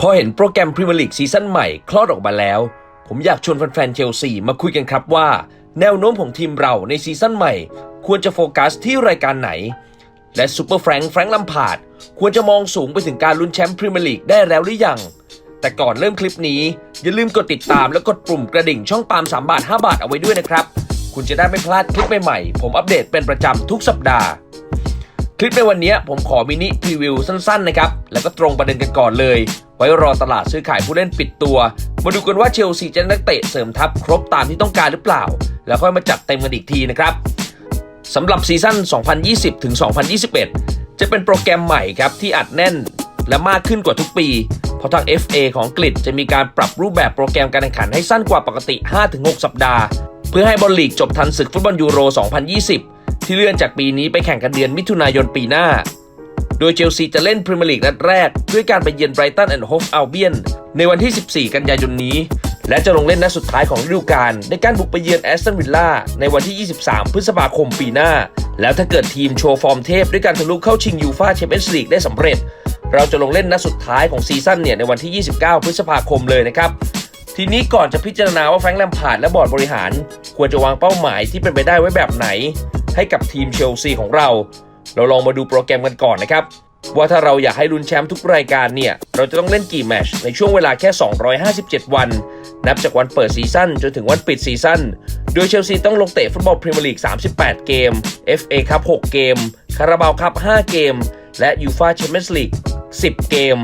พอเห็นโปรแกรมพรีเมียร์ลีกซีซั่นใหม่คลอดออกมาแล้ว ผมอยากชวนแฟนๆเชลซีมาคุยกันครับว่า แนวโน้มของทีมเราในซีซั่นใหม่ ควรจะโฟกัสที่รายการไหน และซูเปอร์แฟรงค์แฟรงค์ลัมพาดควรจะมองสูงไปถึงการลุ้นแชมป์พรีเมียร์ลีกได้แล้วหรือยัง แต่ก่อนเริ่มคลิปนี้ อย่าลืมกดติดตามและกดปุ่มกระดิ่งช่องปาล์ม3บาท 5 บาทเอาไว้ด้วยนะครับ คุณจะได้ไม่พลาดคลิปใหม่ๆผมอัปเดตเป็นประจำทุกสัปดาห์คลิปในวันนี้ผมขอมินิพรีวิวสั้นๆนะครับ แล้วก็ตรงประเด็นกันก่อนเลย ไว้รอตลาดซื้อขายผู้เล่นปิดตัว มาดูกันว่าเชลซีจะนักเตะเสริมทัพครบตามที่ต้องการหรือเปล่า แล้วค่อยมาจัดเต็มกันอีกทีนะครับสำหรับซีซั่น 2020 ถึง 2021 จะเป็นโปรแกรมใหม่ครับที่อัดแน่นและมากขึ้นกว่าทุกปี เพราะทาง FA ของอังกฤษจะมีการปรับรูปแบบโปรแกรมการแข่งขันให้สั้นกว่าปกติ 5-6 สัปดาห์ เพื่อให้บอลลีกจบทันศึกฟุตบอลยูโร 2020 ที่เลื่อนจากปีนี้ไปแข่งกันเดือนมิถุนายนปีหน้า โดยเชลซีจะเล่นพรีเมียร์ลีกนัดแรก ด้วยการไปเยือนไบรตันแอนด์โฮฟอัลเบียนในวันที่ 14 กันยายนนี้ และจะลงเล่นนัดสุดท้ายของฤดูกาลในการบุกไปเยือนแอสตันวิลล่าในวันที่ 23 พฤษภาคมปีหน้า แล้วถ้าเกิดทีมโชว์ฟอร์มเทพด้วยการทะลุเข้าชิงยูฟาแชมเปี้ยนส์ลีกได้สำเร็จ เราจะลงเล่นนัดสุดท้ายของซีซั่นเนี่ยในวันที่ 29 พฤษภาคมเลยนะครับทีนี้ก่อนจะพิจารณาว่าแฟรงค์แลมพาร์ดและบอร์ดบริหาร ควรจะวางเป้าหมายที่เป็นไปได้ไว้แบบไหน ให้กับทีมเชลซีของเรา เราลองมาดูโปรแกรมกันก่อนนะครับ ว่าถ้าเราอยากให้ลุ้นแชมป์ทุกรายการเนี่ย เราจะต้องเล่นกี่แมชในช่วงเวลาแค่ 257 วัน นับจากวันเปิดซีซั่นจนถึงวันปิดซีซั่นโดยเชลซีต้องลงเตะฟุตบอลพรีเมียร์ลีก 38 เกม FA คัพ6เกม คาราบาวคัพ5เกม และยูฟาแชมเปี้ยนส์ลีก 10 เกม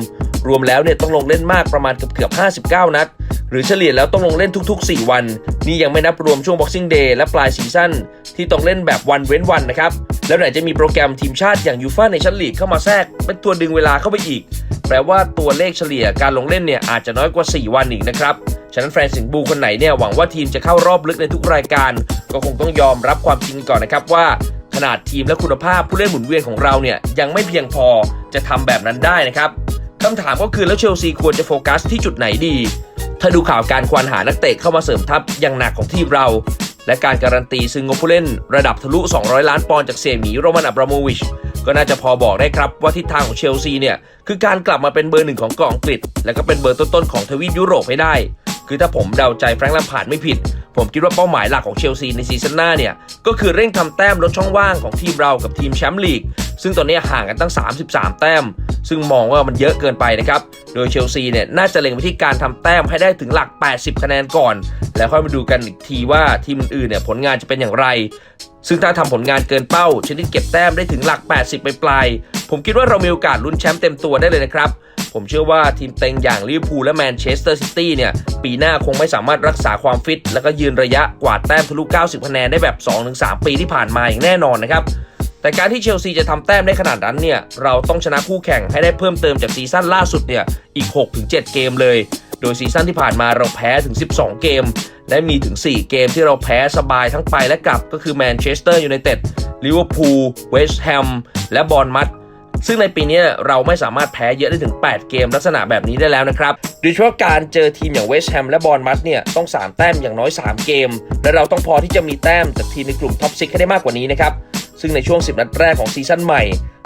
รวมแล้วเนี่ยต้องลงเล่นมากประมาณเกือบเกือบ 59 นัด หรือเฉลี่ยแล้วต้องลงเล่นทุก ๆ 4 วัน นี่ยังไม่นับรวมช่วง Boxing Day และปลายซีซั่นที่ต้องเล่นแบบวันเว้นวันนะครับ แล้วไหนจะมีโปรแกรมทีมชาติอย่างยูฟ่าในชั้นลีกเข้ามาแทรก เป็นตัวดึงเวลาเข้าไปอีก แปลว่าตัวเลขเฉลี่ยการลงเล่นเนี่ยอาจจะน้อยกว่า 4 วันอีกนะครับ ฉะนั้นแฟนสิงห์บูคนไหนเนี่ยหวังว่าทีมจะเข้ารอบลึกในทุกรายการ ก็คงต้องยอมรับความจริงก่อนนะครับว่า ขนาดทีมและคุณภาพผู้เล่นหมุนเวียนของเราเนี่ยยังไม่เพียงพอจะทำแบบนั้นได้นะครับคำถามก็คือแล้วเชลซีควรจะโฟกัสที่จุดไหนดี ถ้าดูข่าวการควานหานักเตะเข้ามาเสริมทัพอย่างหนักของทีมเรา และการการันตีซึ่งงบผู้เล่นระดับทะลุ 200 ล้านปอนด์จากเซยมีโรมันอับราโมวิช ก็น่าจะพอบอกได้ครับว่าทิศทางของเชลซีเนี่ย คือการกลับมาเป็นเบอร์หนึ่งของกอังกฤษ และก็เป็นเบอร์ต้นๆของทวีปยุโรปให้ได้ คือถ้าผมเดาใจแฟรงค์แลมพาร์ดไม่ผิด ผมคิดว่าเป้าหมายหลักของเชลซีในซีซั่นหน้าเนี่ยก็คือเร่งทำแต้มลดช่องว่างของทีมเรากับทีมแชมป์ลีก ซึ่งตอนนี้ห่างกันตั้ง 33 แต้ม ซึ่งมองว่ามันเยอะเกินไปนะครับ โดยเชลซีเนี่ยน่าจะเล็งไปที่การทำแต้มให้ได้ถึงหลัก 80 คะแนนก่อน แล้วค่อยมาดูกันอีกทีว่าทีมอื่นเนี่ยผลงานจะเป็นอย่างไร ซึ่งถ้าทำผลงานเกินเป้าชนิดเก็บแต้มได้ถึงหลัก 80 ไปปลาย ผมคิดว่าเรามีโอกาสลุ้นแชมป์เต็มตัวได้เลยนะครับผมเชื่อว่าทีมเต็งอย่างลิเวอร์พูลและแมนเชสเตอร์ซิตี้เนี่ย ปีหน้าคงไม่สามารถรักษาความฟิต แล้วก็ยืนระยะกวาดแต้มทะลุ 90 คะแนนได้แบบ 2-3 ปีที่ผ่านมาอย่างแน่นอนนะครับ แต่การที่เชลซีจะทำแต้มได้ขนาดนั้นเนี่ย เราต้องชนะคู่แข่งให้ได้เพิ่มเติมจากซีซั่นล่าสุดเนี่ยอีก 6-7 เกมเลย โดยซีซั่นที่ผ่านมาเราแพ้ถึง 12 เกม และมีถึง 4 เกมที่เราแพ้สบายทั้งไปและกลับก็คือแมนเชสเตอร์ยูไนเต็ดลิเวอร์พูลเวสต์แฮมและบอร์นมัธซึ่งในปีนี้เราไม่สามารถแพ้เยอะได้ถึง 8 เกมลักษณะแบบนี้ได้แล้วนะครับโดยเฉพาะการเจอทีมอย่างเวสต์แฮมและบอร์นมัธเนี่ยต้อง 3 แต้มอย่างน้อย 3 เกม และเราต้องพอที่จะมีแต้มจากทีมในกลุ่มท็อปซิกให้ได้มากกว่านี้นะครับ ซึ่งในช่วง 10 นัดแรกของซีซั่นใหม่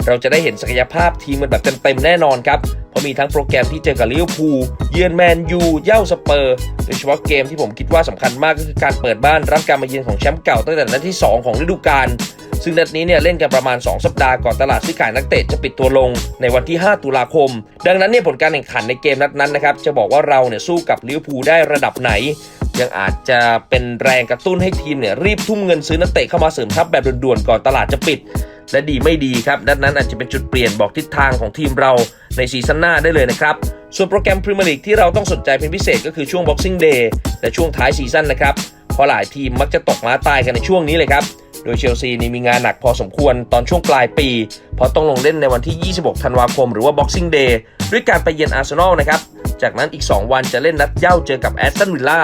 เราจะได้เห็นศักยภาพทีมมันแบบเต็มๆแน่นอนครับ เพราะมีทั้งโปรแกรมที่เจอกับลิเวอร์พูลเยือนแมนยูเย่าสเปอร์โดยเฉพาะเกมที่ผมคิดว่าสำคัญมากก็คือการเปิดบ้านรับการมาเยือนของแชมป์เก่าตั้งแต่นัดที่ 2 ของฤดูกาลซึ่งนัดนี้เนี่ยเล่นกันประมาณ 2 สัปดาห์ก่อนตลาดซื้อขายนักเตะจะปิดตัวลงในวันที่ 5 ตุลาคม ดังนั้นเนี่ยผลการแข่งขันในเกมนัดนั้นนะครับจะบอกว่าเราเนี่ยสู้กับลิเวอร์พูลได้ระดับไหน ยังอาจจะเป็นแรงกระตุ้นให้ทีมเนี่ยรีบทุ่มเงินซื้อนักเตะเข้ามาเสริมทัพแบบด่วนๆก่อนตลาดจะปิด และดีไม่ดีครับนัดนั้นอาจจะเป็นจุดเปลี่ยนบอกทิศทางของทีมเราในซีซั่นหน้าได้เลยนะครับ ส่วนโปรแกรมพรีเมียร์ลีกที่เราต้องสนใจเป็นพิเศษก็คือช่วง Boxing Day และช่วงท้ายซีซั่นนะครับเพราะหลายทีมมักจะตกม้าตายกันในช่วงนี้เลยครับโดยเชลซีนี่มีงานหนักพอสมควรตอนช่วงปลายปี เพราะต้องลงเล่นในวันที่ 26 ธันวาคมหรือว่า Boxing Day ด้วยการไปเยือนอาร์เซนอลนะครับจากนั้นอีก 2 วันจะเล่นนัดเย่าเจอกับแอสตันวิลล่า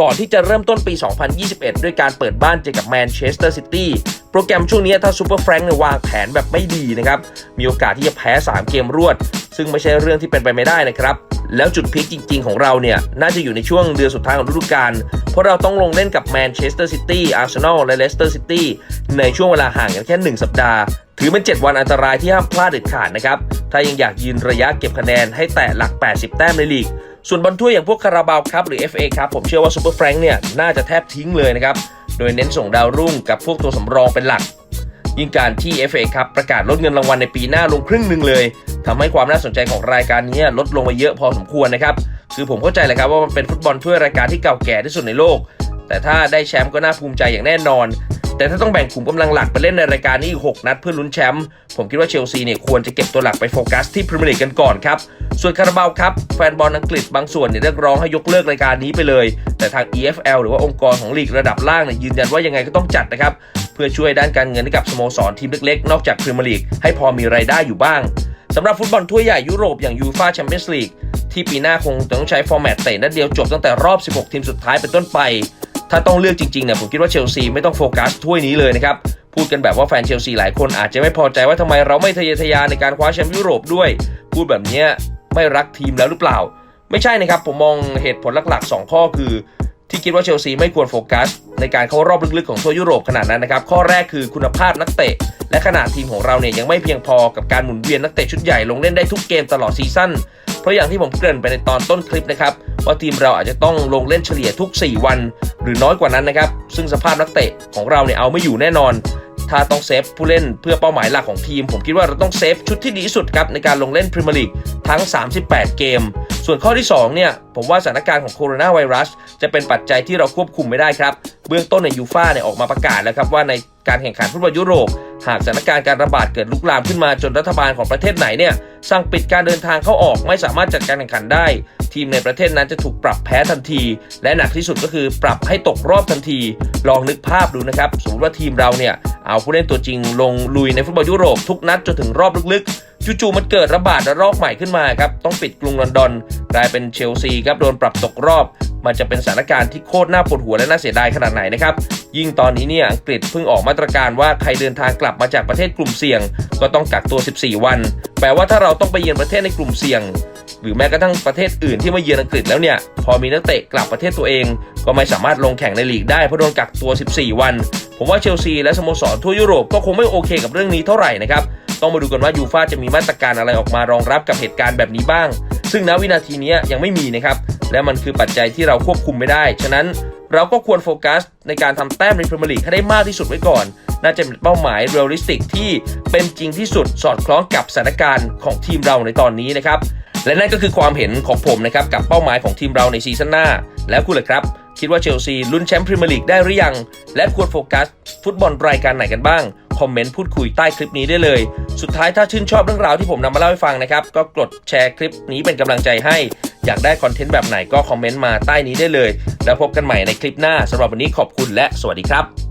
ก่อนที่จะเริ่มต้นปี 2021 ด้วยการเปิดบ้านเจอกับแมนเชสเตอร์ซิตี้โปรแกรมช่วงนี้ถ้าซูเปอร์แฟรงค์วางแผนแบบไม่ดีนะครับ มีโอกาสที่จะแพ้ 3 เกมรวด ซึ่งไม่ใช่เรื่องที่เป็นไปไม่ได้นะครับ แล้วจุดพลิกจริง ๆ ของเราเนี่ย น่าจะอยู่ในช่วงเดือนสุดท้ายของฤดูกาลเพราะเราต้องลงเล่นกับแมนเชสเตอร์ซิตี้อาร์เซนอลและเลสเตอร์ซิตี้ในช่วงเวลาห่างกันแค่ 1 สัปดาห์ ถือเป็น 7 วันอันตรายที่ห้ามพลาดเด็ดขาดนะครับ ถ้ายังอยากยืนระยะเก็บคะแนนให้แตะหลัก 80 แต้มในลีก ส่วนบอลถ้วยอย่างพวกคาราบาวครับหรือ FA ครับผมเชื่อว่าซูเปอร์แฟรงค์เนี่ยน่าจะแทบทิ้งเลยนะครับ โดยเน้นส่งดาวรุ่งกับพวกตัวสำรองเป็นหลัก ยิ่งการที่ FA ครับประกาศลดเงินรางวัลในปีหน้าลงครึ่งหนึ่งเลยทำให้ความน่าสนใจของรายการนี้ลดลงไปเยอะพอสมควรนะครับคือผมเข้าใจแหละครับว่ามันเป็นฟุตบอลถ้วยรายการที่เก่าแก่ที่สุดในโลก แต่ถ้าได้แชมป์ก็น่าภูมิใจอย่างแน่นอน แต่ถ้าต้องแบ่งกลุ่มกำลังหลักไปเล่นในรายการนี้อีก 6 นัดเพื่อลุ้นแชมป์ผมคิดว่าเชลซีเนี่ยควรจะเก็บตัวหลักไปโฟกัสที่พรีเมียร์ลีกกันก่อนครับ ส่วนคาราบาวครับแฟนบอลอังกฤษบางส่วนเนี่ยเรียกร้องให้ยกเลิกรายการนี้ไปเลย แต่ทาง EFL หรือว่าองค์กรของลีกระดับล่างเนี่ยยืนยันว่ายังไงก็ต้องจัดนะครับเพื่อช่วยด้านการเงินให้กับสโมสรทีมเล็กๆ นอกจากพรีเมียร์ลีกให้พอมีรายได้อยู่บ้างสำหรับฟุตบอลถ้วยใหญ่ยุโรปอย่างยูฟาแชมเปี้ยนส์ลีกที่ปีหน้าคงต้องใช้ฟอร์แมตเตะนัดเดียวจบตั้งแต่รอบ 16 ทีมสุดท้ายเป็นต้นไป ถ้าต้องเลือกจริงๆเนี่ยผมคิดว่าเชลซีไม่ต้องโฟกัสถ้วยนี้เลยนะครับ พูดกันแบบว่าแฟนเชลซีหลายคนอาจจะไม่พอใจว่าทำไมเราไม่ทะเยอทะยานในการคว้าแชมป์ยุโรปด้วย พูดแบบเนี้ยไม่รักทีมแล้วหรือเปล่า ไม่ใช่นะครับผมมองเหตุผลหลักๆ 2 ข้อคือ ที่คิดว่าเชลซีไม่ควรโฟกัส ในการเข้ารอบลึกๆของทัวยุโรปขนาดนั้นนะครับ ข้อแรกคือคุณภาพนักเตะ และขนาดทีมของเราเนี่ยยังไม่เพียงพอกับการหมุนเวียนนักเตะชุดใหญ่ลงเล่นได้ทุกเกมตลอดซีซั่นเพราะอย่างที่ผมเกริ่นไปในตอนต้นคลิปนะครับว่าทีมเราอาจจะต้องลงเล่นเฉลี่ยทุก 4 วัน หรือน้อยกว่านั้นนะครับซึ่งสภาพนักเตะของเราเนี่ยเอาไม่อยู่แน่นอน ถ้าต้องเซฟผู้เล่นเพื่อเป้าหมายหลักของทีม ผมคิดว่าเราต้องเซฟชุดที่ดีที่สุดครับในการลงเล่นพรีเมียร์ลีกทั้ง 38 เกมส่วนข้อที่2เนี่ยผมว่าสถานการณ์ของโคโรนาไวรัสจะเป็นปัจจัยที่เราควบคุมไม่ได้ครับ เบื้องต้นในยูฟ่าเนี่ยออกมาประกาศแล้วครับว่าในการแข่งขันฟุตบอลยุโรป หากสถานการณ์การระบาดเกิดลุกลามขึ้นมาจนรัฐบาลของประเทศไหนเนี่ยสั่งปิดการเดินทางเข้าออกไม่สามารถจัดการแข่งขันได้ ทีมในประเทศนั้นจะถูกปรับแพ้ทันที และหนักที่สุดก็คือปรับให้ตกรอบทันที ลองนึกภาพดูนะครับสมมติว่าทีมเราเนี่ยเอาผู้เล่นตัวจริงลงลุยในฟุตบอลยุโรปทุกนัดจนถึงรอบลึกๆ จู่ๆมันเกิดระบาดระลอกใหม่ขึ้นมาครับ ต้องปิดกรุงลอนดอน กลายเป็นเชลซีครับโดนปรับตกรอบ มันจะเป็นสถานการณ์ที่โคตรน่าปวดหัวและน่าเสียดายขนาดไหนนะครับ ยิ่งตอนนี้เนี่ยอังกฤษเพิ่งออกมาตรการว่าใครเดินทางกลับมาจากประเทศกลุ่มเสี่ยง ก็ต้องกักตัว 14 วัน แปลว่าถ้าเราต้องไปเยือนประเทศในกลุ่มเสี่ยง หรือแม้กระทั่งประเทศอื่นที่มาเยือนอังกฤษแล้วเนี่ย พอมีนักเตะกลับประเทศตัวเอง ก็ไม่สามารถลงแข่งในลีกได้เพราะโดนกักตัว 14 วัน ผมว่าเชลซีและสโมสรทั่วยุโรปก็คงไม่โอเคกับเรื่องนี้เท่าไหร่นะครับ ต้องมาดูกันว่ายูฟาจะมีมาตรการอะไรออกมารองรับกับเหตุการณ์แบบนี้บ้าง ซึ่งณวินาทีนี้ยังไม่มีนะครับ และมันคือปัจจัยที่เราควบคุมไม่ได้ ฉะนั้นเราก็ควรโฟกัสในการทำแต้มในพรีเมียร์ลีกให้ได้มากที่สุดไว้ก่อน น่าจะเป็นเป้าหมายเรียลลิสติกที่เป็นจริงที่สุดสอดคล้องกับสถานการณ์ของทีมเราในตอนนี้นะครับ และนั่นก็คือความเห็นของผมนะครับกับเป้าหมายของทีมเราในซีซั่นหน้า แล้วคุณล่ะครับ คิดว่าเชลซีลุ้นแชมป์พรีเมียร์ลีกได้หรือยัง และควรโฟกัสฟุตบอลรายการไหนกันบ้าง คอมเมนต์พูดคุยใต้คลิปนี้ได้เลย สุดท้ายถ้าชื่นชอบเรื่องราวที่ผมนำมาเล่าให้ฟังนะครับ ก็กดแชร์คลิปนี้เป็นกำลังใจให้ อยากได้คอนเทนต์แบบไหนก็คอมเมนต์มาใต้นี้ได้เลย แล้วพบกันใหม่ในคลิปหน้าสำหรับวันนี้ขอบคุณและสวัสดีครับ